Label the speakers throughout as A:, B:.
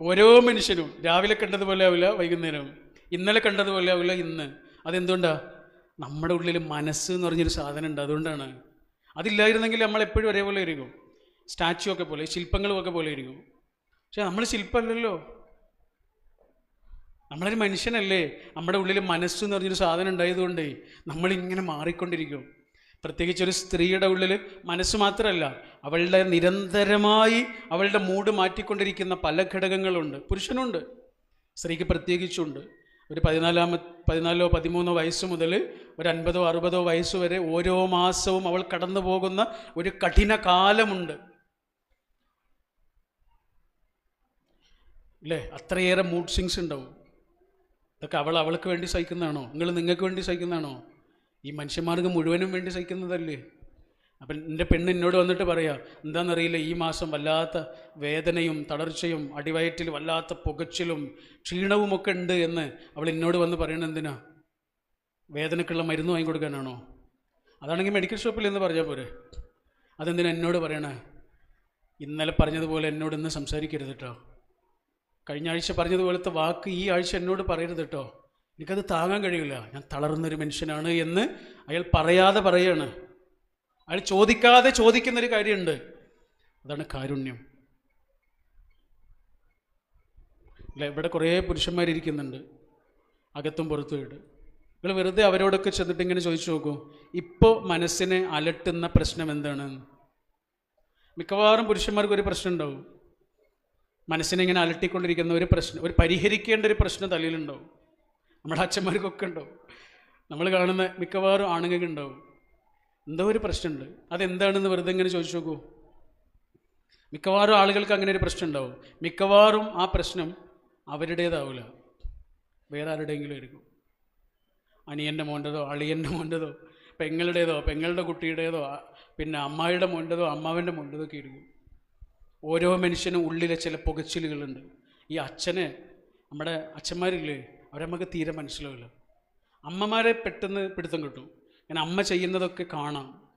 A: ഓരോ മനുഷ്യനും രാവിലെ കണ്ടതുപോലെ ആവില്ല വൈകുന്നേരം ഇന്നലെ കണ്ടതുപോലെ ആവില്ല ഇന്ന്. അതെന്തുകൊണ്ടാ? നമ്മുടെ ഉള്ളിൽ മനസ്സ് എന്ന് പറഞ്ഞൊരു സാധനം ഉണ്ട് അതുകൊണ്ടാണ്. അതില്ലായിരുന്നെങ്കിൽ നമ്മൾ എപ്പോഴും ഒരേപോലെ ഇരിക്കും. സ്റ്റാച്ചു ഒക്കെ പോലെ ശില്പങ്ങളും ഒക്കെ പോലെ ഇരിക്കും. പക്ഷെ നമ്മൾ ശില്പമല്ലല്ലോ നമ്മളൊരു മനുഷ്യനല്ലേ. നമ്മുടെ ഉള്ളിൽ മനസ്സ് എന്ന് പറഞ്ഞൊരു സാധനം ഉണ്ടായതുകൊണ്ട് നമ്മളിങ്ങനെ മാറിക്കൊണ്ടിരിക്കും. പ്രത്യേകിച്ച് ഒരു സ്ത്രീയുടെ ഉള്ളിൽ മനസ്സ് മാത്രമല്ല അവളുടെ നിരന്തരമായി അവളുടെ മൂഡ് മാറ്റിക്കൊണ്ടിരിക്കുന്ന പല ഘടകങ്ങളുണ്ട്. പുരുഷനുണ്ട് സ്ത്രീക്ക് പ്രത്യേകിച്ചുണ്ട്. ഒരു പതിനാലാമ പതിനാലോ പതിമൂന്നോ വയസ്സ് മുതൽ ഒരു അൻപതോ അറുപതോ വയസ്സ് വരെ ഓരോ മാസവും അവൾ കടന്നു പോകുന്ന ഒരു കഠിന കാലമുണ്ട്. അല്ലേ അത്രയേറെ മൂഡ് സ്വിങ്സ് ഉണ്ടാവും. ഇതൊക്കെ അവൾ അവൾക്ക് വേണ്ടി സഹിക്കുന്നതാണോ? നിങ്ങൾ നിങ്ങൾക്ക് വേണ്ടി സഹിക്കുന്നതാണോ? ഈ മനുഷ്യന്മാർക്ക് മുഴുവനും വേണ്ടി സഹിക്കുന്നതല്ലേ? അപ്പം എന്റെ പെണ്ണ് എന്നോട് വന്നിട്ട് പറയാം എന്താണെന്നറിയില്ല ഈ മാസം വല്ലാത്ത വേദനയും തളർച്ചയും അടിവയറ്റിൽ വല്ലാത്ത പുകച്ചിലും ക്ഷീണവുമൊക്കെ ഉണ്ട് എന്ന് അവൾ എന്നോട് വന്ന് പറയണത് എന്തിനാ? വേദനക്കുള്ള മരുന്ന് വാങ്ങി കൊടുക്കാനാണോ? അതാണെങ്കിൽ മെഡിക്കൽ ഷോപ്പിൽ എന്ന് പറഞ്ഞാൽ പോരെ. അതെന്തിനാ എന്നോട് പറയണേ? ഇന്നലെ പറഞ്ഞതുപോലെ എന്നോട് ഇന്ന് സംസാരിക്കരുത് കേട്ടോ കഴിഞ്ഞ ആഴ്ച പറഞ്ഞതുപോലത്തെ വാക്ക് ഈ ആഴ്ച എന്നോട് പറയരുത് കേട്ടോ എനിക്കത് താങ്ങാൻ കഴിയില്ല. ഞാൻ തളർന്നൊരു മനുഷ്യനാണ് എന്ന് അയാൾ പറയാതെ പറയാണ്. അയാൾ ചോദിക്കാതെ ചോദിക്കുന്നൊരു കാര്യമുണ്ട്. അതാണ് കാരുണ്യം. അല്ല ഇവിടെ കുറേ പുരുഷന്മാരിയ്ക്കുന്നുണ്ട് അകത്തും പുറത്തുമായിട്ട് നിങ്ങൾ വെറുതെ അവരോടൊക്കെ ചെന്നിട്ട് ഇങ്ങനെ ചോദിച്ചു നോക്കൂ. ഇപ്പോൾ മനസ്സിനെ അലട്ടുന്ന പ്രശ്നം എന്താണ്? മിക്കവാറും പുരുഷന്മാർക്ക് ഒരു പ്രശ്നം ഉണ്ടാവും. മനസ്സിനെ ഇങ്ങനെ അലട്ടിക്കൊണ്ടിരിക്കുന്ന ഒരു പ്രശ്നം ഒരു പരിഹരിക്കേണ്ട ഒരു പ്രശ്നം തലയിലുണ്ടാവും. നമ്മുടെ അച്ഛന്മാർക്കൊക്കെ ഉണ്ടാവും. നമ്മൾ കാണുന്ന മിക്കവാറും ആണുങ്ങൾക്ക് ഉണ്ടാവും. എന്തോ ഒരു പ്രശ്നമുണ്ട്. അതെന്താണെന്ന് വെറുതെ ഇങ്ങനെ ചോദിച്ചു നോക്കൂ. മിക്കവാറും ആളുകൾക്ക് അങ്ങനെ ഒരു പ്രശ്നം ഉണ്ടാവും. മിക്കവാറും ആ പ്രശ്നം അവരുടേതാവില്ല വേറെ ആരുടെയെങ്കിലും ആയിരിക്കും. അനിയന്റെ മോന്റെതോ അളിയന്റെ മോന്റെതോ പെങ്ങളുടേതോ പെങ്ങളുടെ കുട്ടിയുടേതോ പിന്നെ അമ്മായിയുടെ മോന്റെതോ അമ്മാവന്റെ മോന്റെതോ ഒക്കെ ഇരിക്കും ഓരോ മനുഷ്യനും ഉള്ളിലെ ചില പുകച്ചിലുകളുണ്ട്. ഈ അച്ഛനെ നമ്മുടെ അച്ഛന്മാരില്ലേ? അവരെ നമുക്ക് തീരെ മനസ്സിലാവില്ല. അമ്മമാരെ പെട്ടെന്ന് പിടുത്തം കിട്ടും. ഞാൻ അമ്മ ചെയ്യുന്നതൊക്കെ കാണാം.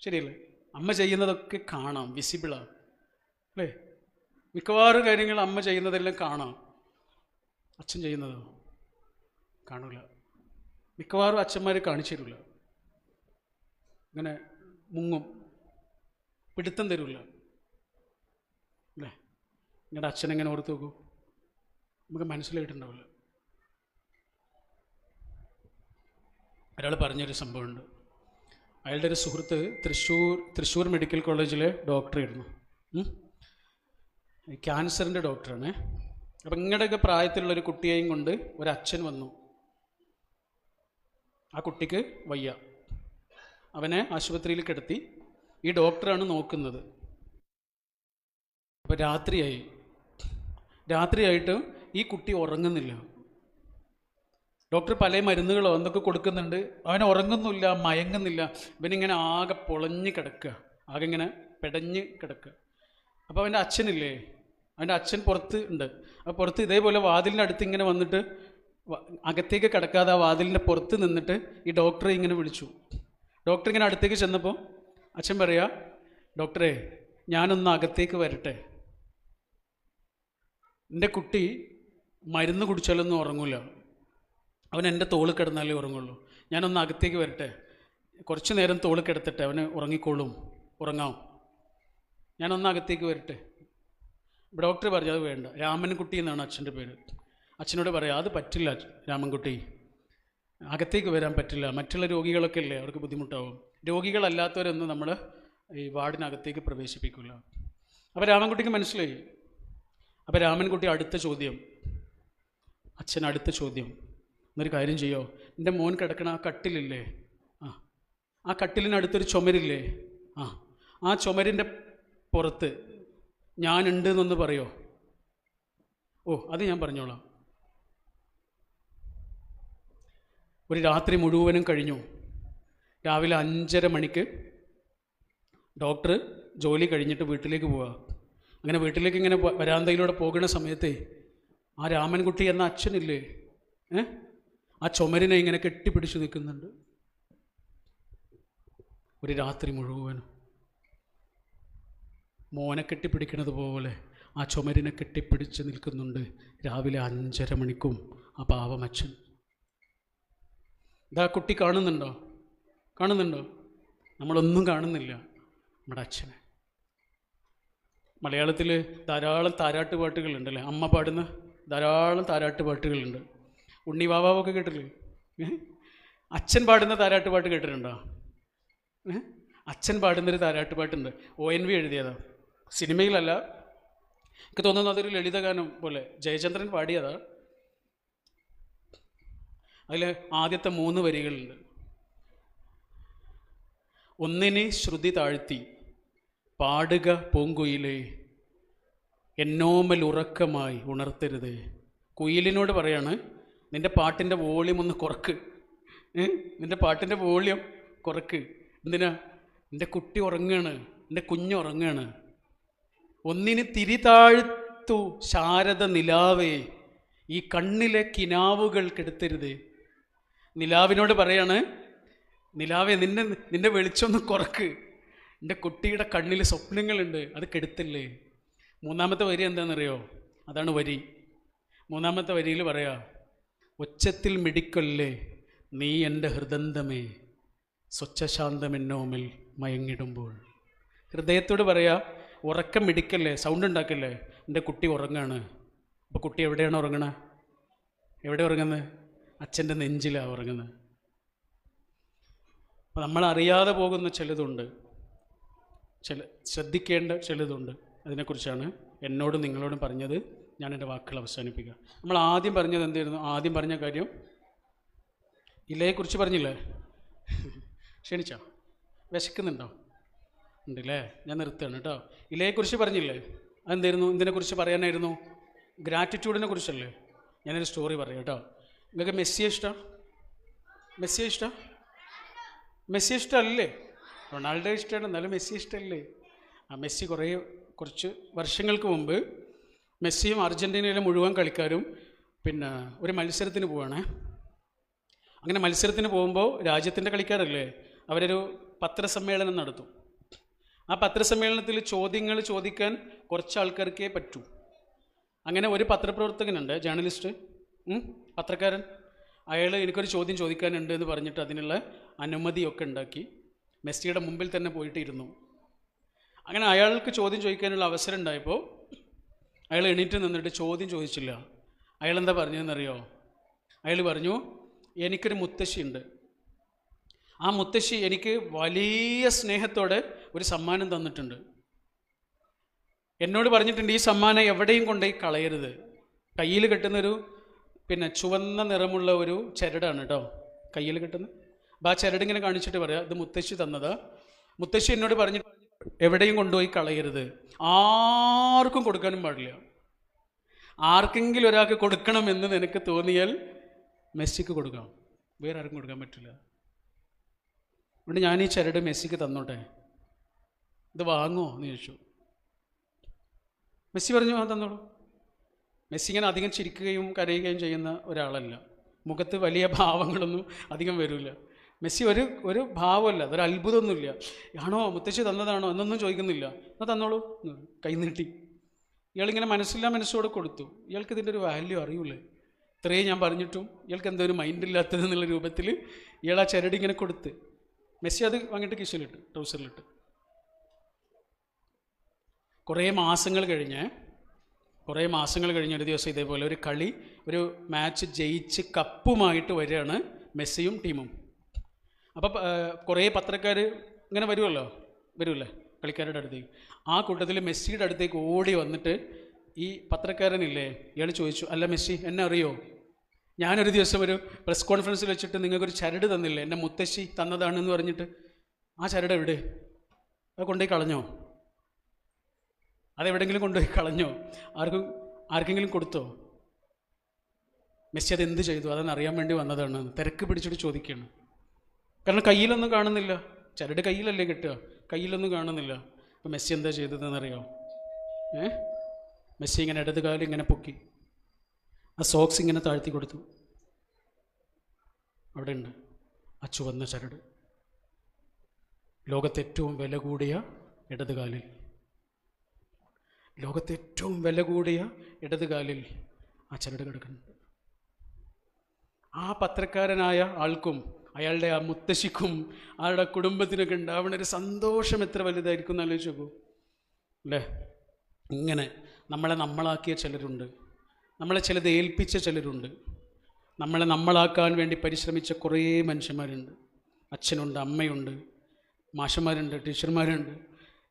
A: ശരിയല്ലേ? അമ്മ ചെയ്യുന്നതൊക്കെ കാണാം വിസിബിളാണ് അല്ലേ? മിക്കവാറും കാര്യങ്ങൾ അമ്മ ചെയ്യുന്നതെല്ലാം കാണാം. അച്ഛൻ ചെയ്യുന്നതോ? കാണൂല. മിക്കവാറും അച്ഛന്മാർ കാണിച്ചു തരില്ല ഇങ്ങനെ മുങ്ങും. പിടുത്തം തരില്ല അല്ലേ? നിങ്ങളുടെ അച്ഛനെങ്ങനെ ഓർത്ത് നോക്കൂ? നമുക്ക് മനസ്സിലായിട്ടുണ്ടാവില്ല. ഒരാൾ പറഞ്ഞൊരു സംഭവമുണ്ട്. അയാളുടെ ഒരു സുഹൃത്ത് തൃശ്ശൂർ തൃശ്ശൂർ മെഡിക്കൽ കോളേജിലെ ഡോക്ടറായിരുന്നു. ക്യാൻസറിന്റെ ഡോക്ടറാണ്. അപ്പം ഇങ്ങടെയൊക്കെ പ്രായത്തിലുള്ള ഒരു കുട്ടിയെയും കൊണ്ട് ഒരു അച്ഛൻ വന്നു. ആ കുട്ടിക്ക് വയ്യ. അവനെ ആശുപത്രിയിൽ കിടത്തി. ഈ ഡോക്ടറാണ് നോക്കുന്നത്. അപ്പോൾ രാത്രിയായി. രാത്രിയായിട്ട് ഈ കുട്ടി ഉറങ്ങുന്നില്ല. ഡോക്ടർ പല മരുന്നുകളോ എന്തൊക്കെ കൊടുക്കുന്നുണ്ട്? അവൻ ഉറങ്ങുന്നില്ല മയങ്ങുന്നില്ല. ഇവനിങ്ങനെ ആകെ പൊളഞ്ഞ് കിടക്കുക. ആകെ ഇങ്ങനെ പെടഞ്ഞ് കിടക്കുക. അപ്പോൾ അവന്റെ അച്ഛനില്ലേ? അവന്റെ അച്ഛൻ പുറത്ത് ഉണ്ട്. അപ്പോൾ പുറത്ത് ഇതേപോലെ വാതിലിന്റെ അടുത്ത് ഇങ്ങനെ വന്നിട്ട് അകത്തേക്ക് കിടക്കാതെ ആ വാതിലിന്റെ പുറത്ത് നിന്നിട്ട് ഈ ഡോക്ടറെ ഇങ്ങനെ വിളിച്ചു. ഡോക്ടർ ഇങ്ങനെ അടുത്തേക്ക് ചെന്നപ്പോൾ അച്ഛൻ പറയാ ഡോക്ടറെ ഞാനൊന്ന് അകത്തേക്ക് വരട്ടെ. എന്റെ കുട്ടി മരുന്ന് കുടിച്ചാലൊന്നും ഉറങ്ങൂല. അവൻ എന്റെ തോളിൽ കിടന്നാലേ ഉറങ്ങുള്ളൂ. ഞാനൊന്ന് അകത്തേക്ക് വരട്ടെ. കുറച്ച് നേരം തോളിൽ കിടത്തട്ടെ അവന് ഉറങ്ങിക്കോളും. ഉറങ്ങാം. ഞാനൊന്ന് അകത്തേക്ക് വരട്ടെ. ഡോക്ടർ പറഞ്ഞു അത് വേണ്ട. രാമൻകുട്ടി എന്നാണ് അച്ഛന്റെ പേര്. അച്ഛനോട് പറയാം അത് പറ്റില്ല രാമൻകുട്ടി. അകത്തേക്ക് വരാൻ പറ്റില്ല. മറ്റുള്ള രോഗികളൊക്കെ അല്ലേ അവർക്ക് ബുദ്ധിമുട്ടാവും. രോഗികളല്ലാത്തവരൊന്നും നമ്മൾ ഈ വാർഡിനകത്തേക്ക് പ്രവേശിപ്പിക്കില്ല. അപ്പോൾ രാമൻകുട്ടിക്ക് മനസ്സിലായി. അപ്പോൾ രാമൻകുട്ടി അടുത്ത ചോദ്യം. അച്ഛൻ അടുത്ത ചോദ്യം. എന്നൊരു കാര്യം ചെയ്യോ? എന്റെ മോൻ കിടക്കണ ആ കട്ടിലില്ലേ? ആ. ആ കട്ടിലിനടുത്തൊരു ചുമരില്ലേ? ആ. ആ ചുമരിന്റെ പുറത്ത് ഞാനുണ്ട് എന്നൊന്ന് പറയോ? ഓ അത് ഞാൻ പറഞ്ഞോളാം. ഒരു രാത്രി മുഴുവനും കഴിഞ്ഞു. രാവിലെ അഞ്ചര മണിക്ക് ഡോക്ടർ ജോലി കഴിഞ്ഞിട്ട് വീട്ടിലേക്ക് പോവുക അങ്ങനെ വീട്ടിലേക്ക് ഇങ്ങനെ വരാന്തയിലൂടെ പോകുന്ന സമയത്ത് ആ രാമൻകുട്ടി എന്ന അച്ഛനില്ലേ? ഏ? ആ ചുമരിനെ ഇങ്ങനെ കെട്ടിപ്പിടിച്ച് നിൽക്കുന്നുണ്ട്. ഒരു രാത്രി മുഴുവനും മോനെ കെട്ടിപ്പിടിക്കണത് പോലെ ആ ചുമരിനെ കെട്ടിപ്പിടിച്ച് നിൽക്കുന്നുണ്ട് രാവിലെ അഞ്ചര മണിക്കും ആ പാവമച്ഛൻ ഇതാ കുട്ടി കാണുന്നുണ്ടോ? കാണുന്നുണ്ടോ? നമ്മളൊന്നും കാണുന്നില്ല നമ്മുടെ അച്ഛനെ. മലയാളത്തിൽ ധാരാളം താരാട്ട് പാട്ടുകളുണ്ടല്ലേ അമ്മ പാടുന്ന ധാരാളം താരാട്ട് പാട്ടുകളുണ്ട് ഉണ്ണിവാവാവൊക്കെ കേട്ടില്ലേ? ഏ? അച്ഛൻ പാടുന്ന താരാട്ടുപാട്ട് കേട്ടിട്ടുണ്ടോ? അച്ഛൻ പാടുന്നൊരു താരാട്ടുപാട്ടുണ്ട്. ഒ എൻ വി എഴുതിയതാ. സിനിമയിലല്ല. എനിക്ക് തോന്നുന്നു അതൊരു ലളിതഗാനം പോലെ. ജയചന്ദ്രൻ പാടിയതാ. അതിൽ ആദ്യത്തെ മൂന്ന് വരികളുണ്ട്. ഒന്നിനെ ശ്രുതി താഴ്ത്തി പാടുക പൂങ്കുയിലേ എന്നോമൽ ഉറക്കമായി ഉണർത്തരുത്. കുയിലിനോട് പറയാണ് നിന്റെ പാട്ടിന്റെ വോളിയം ഒന്ന് കുറക്ക്? നിന്റെ പാട്ടിന്റെ വോളിയം കുറക്ക്. എന്തിനാ? എന്റെ കുട്ടി ഉറങ്ങാണ്. എന്റെ കുഞ്ഞ് ഉറങ്ങാണ്. ഒന്നിന് തിരി താഴ്ത്തു ശാരദ നിലാവേ. ഈ കണ്ണിലെ കിനാവുകൾ കെടുത്തരുത്. നിലാവിനോട് പറയാണ് നിലാവേ നിന്നെ നിന്റെ വെളിച്ചൊന്ന് കുറക്ക്. എന്റെ കുട്ടിയുടെ കണ്ണിൽ സ്വപ്നങ്ങളുണ്ട്. അത് കെടുത്തില്ലേ? മൂന്നാമത്തെ വരി എന്താണെന്നറിയോ? അതാണ് വരി. മൂന്നാമത്തെ വരിയിൽ പറയാ ഒച്ചത്തിൽ മിടിക്കൊല്ലേ? നീ എന്റെ ഹൃദന്തമേ. സ്വച്ഛശാന്തമെന്നോമിൽ മയങ്ങിടുമ്പോൾ. ഹൃദയത്തോട് പറയാ ഉറക്കം മിടിക്കല്ലേ? സൗണ്ട് ഉണ്ടാക്കല്ലേ? എന്റെ കുട്ടി ഉറങ്ങാണ്. അപ്പോൾ കുട്ടി എവിടെയാണ് ഉറങ്ങണ? എവിടെ ഉറങ്ങുന്നത് അച്ഛന്റെ നെഞ്ചിലാണ് ഉറങ്ങുന്നത് അപ്പോൾ നമ്മൾ അറിയാതെ പോകുന്ന ചിലതുണ്ട്. ചില ശ്രദ്ധിക്കേണ്ട ചിലതുണ്ട്. അതിനെക്കുറിച്ചാണ് എന്നോടും നിങ്ങളോടും പറഞ്ഞത്. ഞാൻ എന്റെ വാക്കുകൾ അവസാനിപ്പിക്കുക. നമ്മൾ ആദ്യം പറഞ്ഞത് എന്തായിരുന്നു? ആദ്യം പറഞ്ഞ കാര്യം ഇലയെക്കുറിച്ച് പറഞ്ഞില്ലേ? ക്ഷണിച്ചോ? വിശക്കുന്നുണ്ടോ? ഉണ്ടല്ലേ? ഞാൻ നിർത്തുകയാണ് കേട്ടോ. ഇലയെക്കുറിച്ച് പറഞ്ഞില്ലേ? അതെന്തായിരുന്നു? ഇതിനെക്കുറിച്ച് പറയാനായിരുന്നു? ഗ്രാറ്റിറ്റ്യൂഡിനെ കുറിച്ചല്ലേ? ഞാനൊരു സ്റ്റോറി പറയാം കേട്ടോ. നിങ്ങൾക്ക് മെസ്സിയെ ഇഷ്ടം? മെസ്സിയെ ഇഷ്ടം? മെസ്സി ഇഷ്ടമല്ലേ? റൊണാൾഡോ ഇഷ്ടമാണ് എന്നാലും മെസ്സി ഇഷ്ടമല്ലേ? ആ മെസ്സി കുറേ കുറച്ച് വർഷങ്ങൾക്ക് മുമ്പ് മെസ്സിയും അർജന്റീനയിലെ മുഴുവൻ കളിക്കാരും പിന്നെ ഒരു മത്സരത്തിന് പോവാണ്. അങ്ങനെ മത്സരത്തിന് പോകുമ്പോൾ രാജ്യത്തിന്റെ കളിക്കാരല്ലേ അവരൊരു പത്രസമ്മേളനം നടത്തും. ആ പത്രസമ്മേളനത്തിൽ ചോദ്യങ്ങൾ ചോദിക്കാൻ കുറച്ച് ആൾക്കാർക്കേ പറ്റൂ. അങ്ങനെ ഒരു പത്രപ്രവർത്തകനുണ്ട് ജേർണലിസ്റ്റ് പത്രക്കാരൻ. അയാൾ എനിക്കൊരു ചോദ്യം ചോദിക്കാനുണ്ട് എന്ന് പറഞ്ഞിട്ട് അതിനുള്ള അനുമതിയൊക്കെ ഉണ്ടാക്കി മെസ്സിയുടെ മുമ്പിൽ തന്നെ പോയിട്ടിരുന്നു. അങ്ങനെ അയാൾക്ക് ചോദ്യം ചോദിക്കാനുള്ള അവസരം ഉണ്ടായപ്പോൾ അയാൾ എണീറ്റ് നിന്നിട്ട് ചോദ്യം ചോദിച്ചില്ല. അയാൾ എന്താ പറഞ്ഞതെന്നറിയോ? അയാൾ പറഞ്ഞു എനിക്കൊരു മുത്തശ്ശിയുണ്ട്. ആ മുത്തശ്ശി എനിക്ക് വലിയ സ്നേഹത്തോടെ ഒരു സമ്മാനം തന്നിട്ടുണ്ട്. എന്നോട് പറഞ്ഞിട്ടുണ്ട് ഈ സമ്മാനം എവിടെയും കൊണ്ടുപോയി കളയരുത്. കയ്യിൽ കെട്ടുന്നൊരു പിന്നെ ചുവന്ന നിറമുള്ള ഒരു ചരടാണ് കേട്ടോ കയ്യിൽ കെട്ടുന്നത് അപ്പോൾ ആ ചരടിങ്ങനെ കാണിച്ചിട്ട് പറയാം ഇത് മുത്തശ്ശി തന്നതാ. മുത്തശ്ശി എന്നോട് പറഞ്ഞിട്ട് എവിടെയും കൊണ്ടുപോയി കളയരുത്. ആർക്കും കൊടുക്കാനും പാടില്ല. ആർക്കെങ്കിലും ഒരാൾക്ക് കൊടുക്കണമെന്ന് നിനക്ക് തോന്നിയാൽ മെസ്സിക്ക് കൊടുക്കാം. വേറെ ആർക്കും കൊടുക്കാൻ പറ്റില്ല. അതുകൊണ്ട് ഞാൻ ഈ ചരട് മെസ്സിക്ക് തന്നോട്ടെ. ഇത് വാങ്ങുമോ എന്ന് ചോദിച്ചു. മെസ്സി പറഞ്ഞു ഞാൻ തന്നോളൂ. മെസ്സി ഇങ്ങനെ അധികം ചിരിക്കുകയും കരയുകയും ചെയ്യുന്ന ഒരാളല്ല. മുഖത്ത് വലിയ ഭാവങ്ങളൊന്നും അധികം വരില്ല മെസ്സി ഒരു ഒരു ഭാവമല്ല അതൊരു അത്ഭുതമൊന്നുമില്ല. ആണോ മുത്തശ്ശി തന്നതാണോ? എന്നൊന്നും ചോദിക്കുന്നില്ല. എന്നാൽ തന്നോളൂ. കൈ നീട്ടി. ഇയാളിങ്ങനെ മനസ്സില്ലാ മനസ്സോടെ കൊടുത്തു. ഇയാൾക്ക് ഇതിന്റെ ഒരു വാല്യൂ അറിയൂലേ. ഇത്രയും ഞാൻ പറഞ്ഞിട്ടും ഇയാൾക്ക് എന്തോ ഒരു മൈൻഡ് ഇല്ലാത്തത് എന്നുള്ള രൂപത്തിൽ ഇയാൾ ആ ചരടി ഇങ്ങനെ കൊടുത്ത്. മെസ്സി അത് വാങ്ങിയിട്ട് കിശയിലിട്ട് ട്രൗസറിലിട്ട്. കുറേ മാസങ്ങൾ കഴിഞ്ഞ് കുറേ മാസങ്ങൾ കഴിഞ്ഞ് ഒരു ദിവസം ഇതേപോലെ ഒരു കളി ഒരു മാച്ച് ജയിച്ച് കപ്പുമായിട്ട് വരികയാണ് മെസ്സിയും ടീമും അപ്പോൾ കുറേ പത്രക്കാർ ഇങ്ങനെ വരുമല്ലോ വരുമല്ലേ കളിക്കാരുടെ അടുത്തേക്ക്. ആ കൂട്ടത്തിൽ മെസ്സിയുടെ അടുത്തേക്ക് ഓടി വന്നിട്ട് ഈ പത്രക്കാരനില്ലേ ഇയാൾ ചോദിച്ചു അല്ല മെസ്സി എന്നെ അറിയോ? ഞാനൊരു ദിവസം ഒരു പ്രസ് കോൺഫറൻസിൽ വെച്ചിട്ട് നിങ്ങൾക്കൊരു ചരട് തന്നില്ലേ? എന്റെ മുത്തശ്ശി തന്നതാണെന്ന് പറഞ്ഞിട്ട്. ആ ചരട് എവിടെ? അത് കൊണ്ടുപോയി കളഞ്ഞോ? അതെവിടെങ്കിലും കൊണ്ടുപോയി കളഞ്ഞോ? ആർക്കും ആർക്കെങ്കിലും കൊടുത്തോ? മെസ്സി അത് എന്ത് ചെയ്തു? അതെന്ന് അറിയാൻ വേണ്ടി വന്നതാണ്. തിരക്ക് പിടിച്ചിട്ട് ചോദിക്കുകയാണ്. കാരണം കയ്യിലൊന്നും കാണുന്നില്ല. ചരട് കയ്യിലല്ലേ കിട്ടുക? കയ്യിലൊന്നും കാണുന്നില്ല. അപ്പം മെസ്സി എന്താ ചെയ്തതെന്നറിയാം? ഏ? മെസ്സി ഇങ്ങനെ ഇടത് കാലം ഇങ്ങനെ പൊക്കി. ആ സോക്സ് ഇങ്ങനെ താഴ്ത്തി കൊടുത്തു. അവിടെ ഉണ്ട്. ആ ചുവന്ന ചരട്. ലോകത്തെ ഏറ്റവും വില കൂടിയ ഇടത് കാലിൽ. ലോകത്തെ ഏറ്റവും വില കൂടിയ ഇടത് കാലിൽ ആ ചരട് കിടക്കുന്നുണ്ട് ആ പത്രക്കാരനായ ആൾക്കും അയാളുടെ ആ മുത്തശ്ശിക്കും അയാളുടെ കുടുംബത്തിനൊക്കെ ഉണ്ടാവുന്ന ഒരു സന്തോഷം എത്ര വലുതായിരിക്കും എന്ന് ആലോചിച്ച് നോക്കൂ. അല്ലേ? ഇങ്ങനെ നമ്മളെ നമ്മളാക്കിയ ചിലരുണ്ട്. നമ്മളെ ചിലത് ഏൽപ്പിച്ച ചിലരുണ്ട്. നമ്മളെ നമ്മളാക്കാൻ വേണ്ടി പരിശ്രമിച്ച കുറേ മനുഷ്യന്മാരുണ്ട്. അച്ഛനുണ്ട് അമ്മയുണ്ട് മാഷന്മാരുണ്ട് ടീച്ചർമാരുണ്ട്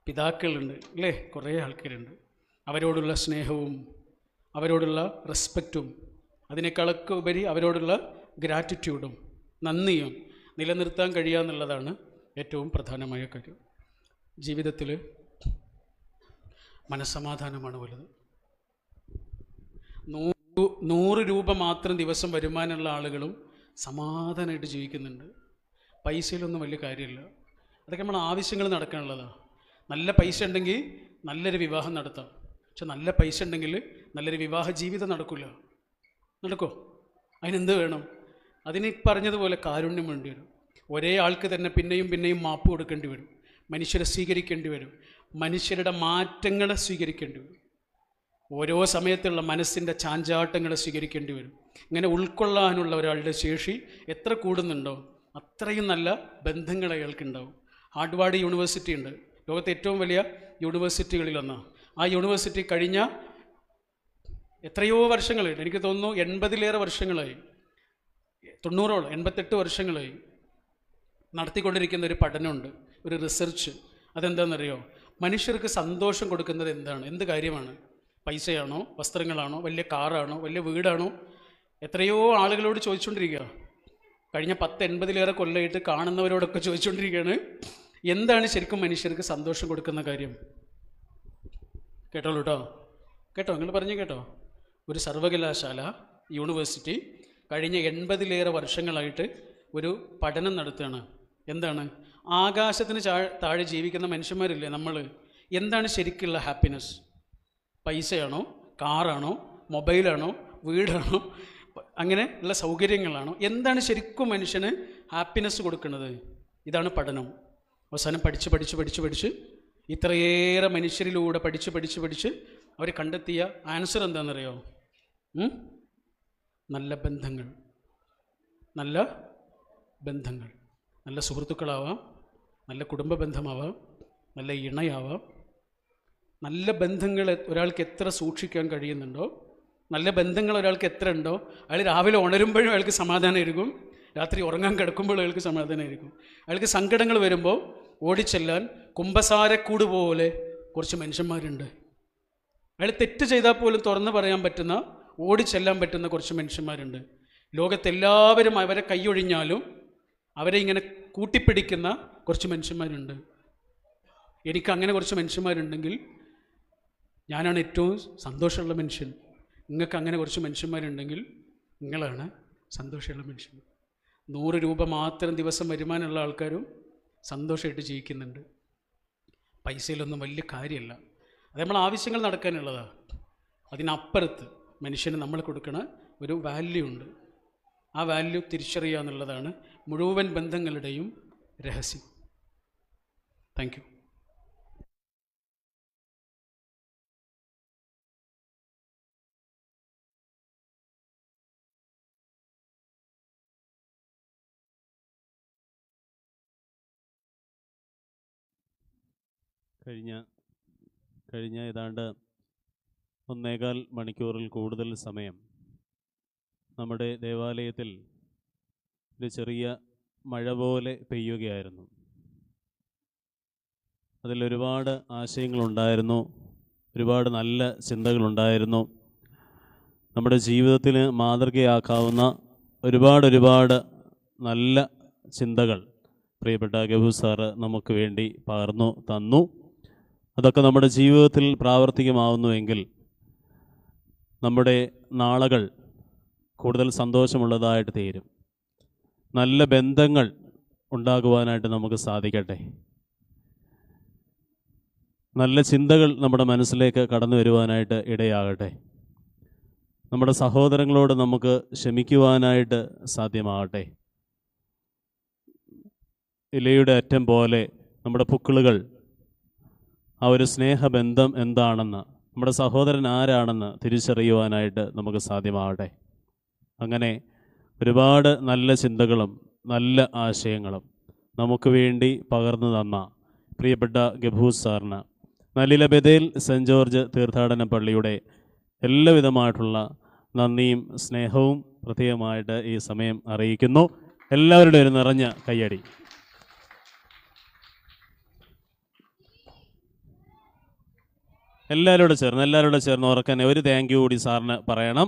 A: പിതാക്കളുണ്ട്. അല്ലേ? കുറേ ആൾക്കാരുണ്ട്. അവരോടുള്ള സ്നേഹവും അവരോടുള്ള റെസ്പെക്റ്റും അതിനേക്കാളൊക്കെ ഉപരി അവരോടുള്ള ഗ്രാറ്റിറ്റ്യൂഡും നന്ദിയും നിലനിർത്താൻ കഴിയുക എന്നുള്ളതാണ് ഏറ്റവും പ്രധാനമായ കാര്യം. ജീവിതത്തിൽ മനസ്സമാധാനമാണ് വലുത്. നൂറ് നൂറ് രൂപ മാത്രം ദിവസം വരുമാനമുള്ള ആളുകളും സമാധാനമായിട്ട് ജീവിക്കുന്നുണ്ട്. പൈസയിലൊന്നും വലിയ കാര്യമില്ല. അതൊക്കെ നമ്മൾ ആവശ്യങ്ങൾ നടക്കാനുള്ളതാണ് നല്ല പൈസ ഉണ്ടെങ്കിൽ നല്ലൊരു വിവാഹം നടത്താം. പക്ഷെ നല്ല പൈസ ഉണ്ടെങ്കിൽ നല്ലൊരു വിവാഹ ജീവിതം നടക്കില്ല. നടക്കോ? അതിനെന്ത് വേണം? അതിന് പറഞ്ഞതുപോലെ കാരുണ്യം വേണ്ടി വരും. ഒരേ ആൾക്ക് തന്നെ പിന്നെയും പിന്നെയും മാപ്പ് കൊടുക്കേണ്ടി വരും. മനുഷ്യരെ സ്വീകരിക്കേണ്ടി വരും. മനുഷ്യരുടെ മാറ്റങ്ങളെ സ്വീകരിക്കേണ്ടി വരും. ഓരോ സമയത്തുള്ള മനസ്സിന്റെ ചാഞ്ചാട്ടങ്ങളെ സ്വീകരിക്കേണ്ടി വരും. ഇങ്ങനെ ഉൾക്കൊള്ളാനുള്ള ഒരാളുടെ ശേഷി എത്ര കൂടുന്നുണ്ടോ അത്രയും നല്ല ബന്ധങ്ങൾ അയാൾക്കുണ്ടാവും. ഹാർഡ്വാർഡ് യൂണിവേഴ്സിറ്റി ഉണ്ട്. ലോകത്തെ ഏറ്റവും വലിയ യൂണിവേഴ്സിറ്റികളിലൊന്നാണ് ആ യൂണിവേഴ്സിറ്റി കഴിഞ്ഞ എത്രയോ വർഷങ്ങളായിട്ട് എനിക്ക് തോന്നുന്നു എൺപതിലേറെ വർഷങ്ങളായി. തൊണ്ണൂറോളം എൺപത്തെട്ട് വർഷങ്ങളായി നടത്തിക്കൊണ്ടിരിക്കുന്ന ഒരു പഠനമുണ്ട് ഒരു റിസർച്ച്. അതെന്താണെന്നറിയോ? മനുഷ്യർക്ക് സന്തോഷം കൊടുക്കുന്നത് എന്താണ്? എന്ത് കാര്യമാണ്? പൈസയാണോ? വസ്ത്രങ്ങളാണോ? വലിയ കാറാണോ? വലിയ വീടാണോ? എത്രയോ ആളുകളോട് ചോദിച്ചുകൊണ്ടിരിക്കുക കഴിഞ്ഞ പത്ത് എൺപതിലേറെ കൊല്ലമായിട്ട് കാണുന്നവരോടൊക്കെ ചോദിച്ചുകൊണ്ടിരിക്കുകയാണ് എന്താണ് ശരിക്കും മനുഷ്യർക്ക് സന്തോഷം കൊടുക്കുന്ന കാര്യം? കേട്ടോളൂ കേട്ടോ കേട്ടോ നിങ്ങൾ പറഞ്ഞു കേട്ടോ. ഒരു സർവകലാശാല യൂണിവേഴ്സിറ്റി കഴിഞ്ഞ എൺപതിലേറെ വർഷങ്ങളായിട്ട് ഒരു പഠനം നടത്തുകയാണ്. എന്താണ്? ആകാശത്തിന് താഴെ ജീവിക്കുന്ന മനുഷ്യന്മാരില്ലേ നമ്മൾ? എന്താണ് ശരിക്കുള്ള ഹാപ്പിനെസ് പൈസയാണോ? കാറാണോ? മൊബൈലാണോ? വീടാണോ? അങ്ങനെ ഉള്ള സൗകര്യങ്ങളാണോ? എന്താണ് ശരിക്കും മനുഷ്യന് ഹാപ്പിനെസ് കൊടുക്കുന്നത്? ഇതാണ് പഠനം. അവസാനം പഠിച്ച് പഠിച്ച് പഠിച്ച് പഠിച്ച് ഇത്രയേറെ മനുഷ്യരിലൂടെ പഠിച്ച് പഠിച്ച് പഠിച്ച് അവർ കണ്ടെത്തിയ ആൻസർ എന്താണെന്നറിയോ? നല്ല ബന്ധങ്ങൾ. നല്ല ബന്ധങ്ങൾ. നല്ല സുഹൃത്തുക്കളാവാം. നല്ല കുടുംബ ബന്ധമാവാം. നല്ല ഇണയാവാം. നല്ല ബന്ധങ്ങൾ ഒരാൾക്ക് എത്ര സൂക്ഷിക്കാൻ കഴിയുന്നുണ്ടോ? നല്ല ബന്ധങ്ങൾ ഒരാൾക്ക് എത്ര ഉണ്ടോ? അയാൾ രാവിലെ ഉണരുമ്പോഴും അയാൾക്ക് സമാധാനമായിരിക്കും രാത്രി ഉറങ്ങാൻ കിടക്കുമ്പോൾ അയാൾക്ക് സമാധാനമായിരിക്കും അയാൾക്ക് സങ്കടങ്ങൾ വരുമ്പോൾ ഓടിച്ചെല്ലാൻ കുംഭസാരക്കൂട് പോലെ കുറച്ച് മനുഷ്യന്മാരുണ്ട്. അയാൾ തെറ്റ് ചെയ്താൽ പോലും തുറന്ന് പറയാൻ പറ്റുന്ന ഓടിച്ചെല്ലാൻ പറ്റുന്ന കുറച്ച് മനുഷ്യന്മാരുണ്ട്. ലോകത്തെല്ലാവരും അവരെ കൈയൊഴിഞ്ഞാലും അവരെ ഇങ്ങനെ കൂട്ടിപ്പിടിക്കുന്ന കുറച്ച് മനുഷ്യന്മാരുണ്ട്. എനിക്ക് അങ്ങനെ കുറച്ച് മനുഷ്യന്മാരുണ്ടെങ്കിൽ ഞാനാണ് ഏറ്റവും സന്തോഷമുള്ള മനുഷ്യൻ. നിങ്ങൾക്ക് അങ്ങനെ കുറച്ച് മനുഷ്യന്മാരുണ്ടെങ്കിൽ നിങ്ങളാണ് സന്തോഷമുള്ള മനുഷ്യൻ. നൂറ് രൂപ മാത്രം ദിവസം വരുമാനമുള്ള ആൾക്കാരും സന്തോഷമായിട്ട് ജീവിക്കുന്നുണ്ട്. പൈസയിലൊന്നും വലിയ കാര്യമല്ല. അത് നമ്മൾ ആവശ്യങ്ങൾ നടക്കാനുള്ളതാണ് അതിനപ്പുറത്ത് മനുഷ്യന് നമ്മൾ കൊടുക്കണ ഒരു വാല്യൂ ഉണ്ട്. ആ വാല്യൂ തിരിച്ചറിയുക എന്നുള്ളതാണ് മുഴുവൻ ബന്ധങ്ങളുടെയും രഹസ്യം. താങ്ക് യു
B: കഴിഞ്ഞ കഴിഞ്ഞ ഏതാണ്ട് ഒന്നേകാൽ മണിക്കൂറിൽ കൂടുതൽ സമയം നമ്മുടെ ദേവാലയത്തിൽ ഒരു ചെറിയ മഴ പോലെ പെയ്യുകയായിരുന്നു. അതിലൊരുപാട് ആശയങ്ങളുണ്ടായിരുന്നു ഒരുപാട് നല്ല ചിന്തകളുണ്ടായിരുന്നു. നമ്മുടെ ജീവിതത്തിന് മാതൃകയാക്കാവുന്ന ഒരുപാട് ഒരുപാട് നല്ല ചിന്തകൾ പ്രിയപ്പെട്ട ഗബു സാറ് നമുക്ക് വേണ്ടി പകർന്നു തന്നു. അതൊക്കെ നമ്മുടെ ജീവിതത്തിൽ പ്രാവർത്തികമാവുന്നുവെങ്കിൽ നമ്മുടെ നാളകൾ കൂടുതൽ സന്തോഷമുള്ളതായിട്ട് തീരും. നല്ല ബന്ധങ്ങൾ ഉണ്ടാകുവാനായിട്ട് നമുക്ക് സാധിക്കട്ടെ. നല്ല ചിന്തകൾ നമ്മുടെ മനസ്സിലേക്ക് കടന്നു വരുവാനായിട്ട് ഇടയാകട്ടെ. നമ്മുടെ സഹോദരങ്ങളോട് നമുക്ക് ക്ഷമിക്കുവാനായിട്ട് സാധ്യമാകട്ടെ. ഇലയുടെ അറ്റം പോലെ നമ്മുടെ പുക്കിളുകൾ ആ ഒരു സ്നേഹബന്ധം എന്താണെന്ന് നമ്മുടെ സഹോദരൻ ആരാണെന്ന് തിരിച്ചറിയുവാനായിട്ട് നമുക്ക് സാധ്യമാവട്ടെ അങ്ങനെ ഒരുപാട് നല്ല ചിന്തകളും നല്ല ആശയങ്ങളും നമുക്ക് വേണ്ടി പകർന്നു തന്ന പ്രിയപ്പെട്ട ഗഭൂ സാറിന് നല്ലില ബദേൽ സെന്റ് ജോർജ് തീർത്ഥാടന പള്ളിയുടെ എല്ലാവിധമായിട്ടുള്ള നന്ദിയും സ്നേഹവും പ്രത്യേകമായിട്ട് ഈ സമയം അറിയിക്കുന്നു. എല്ലാവരുടെയും ഒരു നിറഞ്ഞ കയ്യടി. എല്ലാവരോടും ചേർന്ന് എല്ലാവരോടും ചേർന്ന് ഉറക്കനെ ഒരു താങ്ക് യു കൂടി സാറിന് പറയണം.